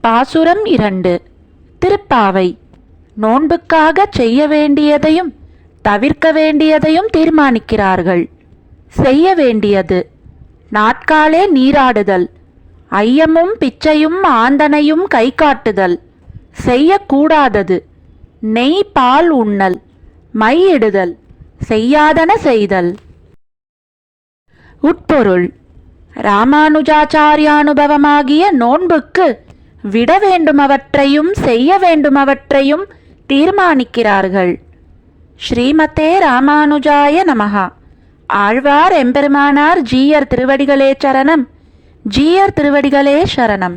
பாசுரம் இரண்டு. திருப்பாவை. நோன்புக்காக செய்ய வேண்டியதையும் தவிர்க்க வேண்டியதையும் தீர்மானிக்கிறார்கள். செய்ய வேண்டியது. நாட்காலே நீராடுதல். ஐயமும் பிச்சையும் ஆந்தனையும் கை காட்டுதல் செய்யக்கூடாதது. நெய் பால் உண்ணல். மையிடுதல் செய்யாதன செய்தல். உட்பொருள். ராமானுஜாச்சாரியானுபவமாகிய நோன்புக்கு விட வேண்டுமவற்றையும் செய்ய வேண்டுமவற்றையும் தீர்மானிக்கிறார்கள். ஸ்ரீமதே ராமானுஜாய நமகா ஆழ்வார் எம்பெருமானார் ஜீயர் திருவடிகளே சரணம். ஜீயர் திருவடிகளே சரணம்.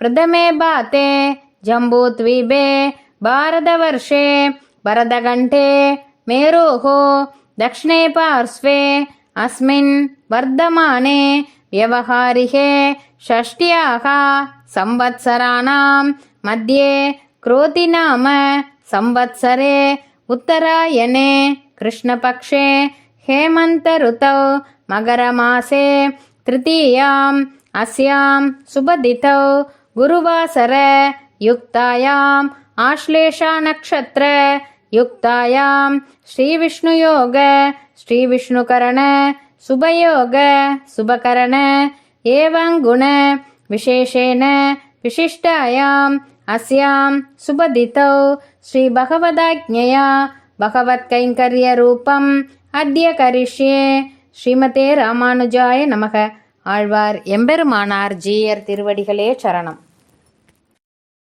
प्रथमे बाते जम्बूद्वीपे भारतवर्षे भरतघण्टे मेरोः दक्षिणे पार्श्वे अस्मिन् वर्धमाने व्यवहारिके षष्ट्याः संवत्सराणां मध्ये क्रोतिनाम संवत्सरे उत्तरायणे कृष्णपक्षे हेमन्तऋतौ मकरमासे तृतीयाम् अस्यां सुबदितौ गुरुवासर युक्तायाम् आश्लेषानक्षत्र युक्तायां श्रीविष्णुयोग श्रीविष्णुकरण शुभयोग शुभकरण एवं गुण विशेषेण विशिष्टायाम् अस्यां सुबदितौ श्रीभगवदाज्ञया भगवत्कैङ्कर्यरूपम् अद्य करिष्ये ஸ்ரீமதே ராமானுஜாய நமக ஆழ்வார் எம்பெருமானார் ஜீயர் திருவடிகளே சரணம்